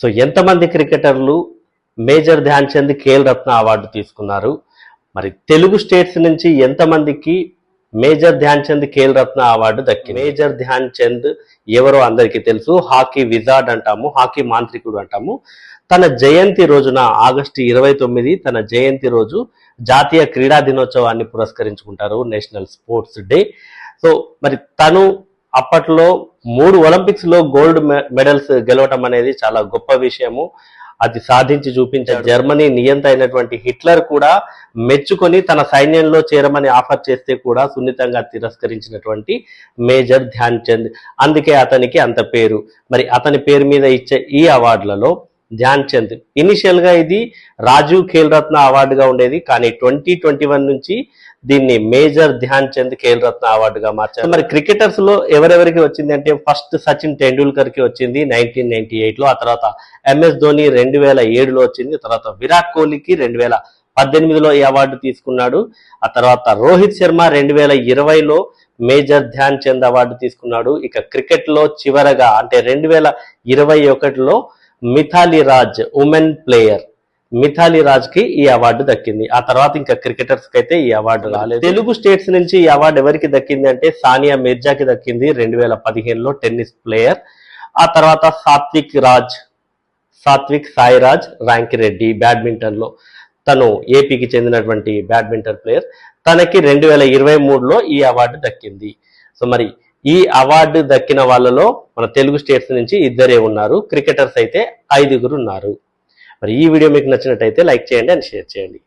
So ఎంతమంది క్రికెటర్లు major Dhyan Chand Khel Ratna award తీసుకున్నారు? మరి తెలుగు స్టేట్స్ నుంచి ఎంతమందికి మేజర్ ధ్యాన్ చంద్ ఖేల్ రత్న అవార్డు దక్కి మేజర్ ధ్యాన్ చంద్ ఎవరో అందరికీ తెలుసు. హాకీ విజార్డ్ అంటాము హాకీ మాంత్రికుడు అంటాము. తన జయంతి రోజున ఆగస్టు ఇరవై తొమ్మిది తన జయంతి రోజు జాతీయ క్రీడా దినోత్సవాన్ని పురస్కరించుకుంటారు నేషనల్ స్పోర్ట్స్ డే. సో మరి తను అప్పట్లో మూడు ఒలింపిక్స్లో గోల్డ్ మెడల్స్ గెలవటం అనేది చాలా గొప్ప విషయము. అది సాధించి చూపించారు జర్మనీ నియంత అయినటువంటి హిట్లర్ కూడా మెచ్చుకొని తన సైన్యంలో చేరమని ఆఫర్ చేస్తే కూడా సున్నితంగా తిరస్కరించినటువంటి మేజర్ ధ్యాన్ చంద్ అందుకే అతనికి అంత పేరు. మరి అతని పేరు మీద ఇచ్చే ఈ అవార్డులలో ధ్యాన్ చంద్. ఇనిషియల్గా ఇది రాజీవ్ ఖేల్రత్న అవార్డుగా ఉండేది కానీ ట్వంటీ ట్వంటీ వన్ నుంచి దీన్ని మేజర్ ధ్యాన్ చంద్ ఖేల్ రత్న అవార్డుగా మార్చారు. మరి క్రికెటర్స్లో ఎవరెవరికి వచ్చింది అంటే ఫస్ట్ సచిన్ టెండూల్కర్కి వచ్చింది నైన్టీన్ నైన్టీ ఎయిట్లో ఆ తర్వాత ఎంఎస్ ధోని రెండు వేల ఏడులో వచ్చింది తర్వాత విరాట్ కోహ్లీకి రెండు వేల పద్దెనిమిదిలో ఈ అవార్డు తీసుకున్నాడు ఆ తర్వాత రోహిత్ శర్మ రెండు వేల ఇరవైలో మేజర్ ధ్యాన్ చంద్ అవార్డు తీసుకున్నాడు. ఇక క్రికెట్లో చివరగా అంటే రెండు వేల ఇరవై ఒకటిలో మిథాలి రాజ్ ఉమెన్ ప్లేయర్. మిథాలి రాజ్కి ఈ అవార్డు దక్కింది. ఆ తర్వాత ఇంకా క్రికెటర్స్కి అయితే ఈ అవార్డు రాలేదు. తెలుగు స్టేట్స్ నుంచి ఈ అవార్డు ఎవరికి దక్కింది అంటే సానియా మిర్జాకి దక్కింది రెండు వేల పదిహేనులో టెన్నిస్ ప్లేయర్. ఆ తర్వాత సాత్విక్ రాజ్ సాత్విక్ సాయిరాజ్ రాంకిరెడ్డి బ్యాడ్మింటన్లో తను ఏపీకి చెందినటువంటి బ్యాడ్మింటన్ ప్లేయర్. తనకి రెండు వేల ఇరవై మూడులో ఈ అవార్డు దక్కింది. సో మరి ఈ అవార్డు దక్కిన వాళ్ళలో మన తెలుగు స్టేట్స్ నుంచి ఇద్దరే ఉన్నారు. క్రికెటర్స్ అయితే ఐదుగురు ఉన్నారు. మరి ఈ వీడియో మీకు నచ్చినట్టయితే లైక్ చేయండి అండ్ షేర్ చేయండి.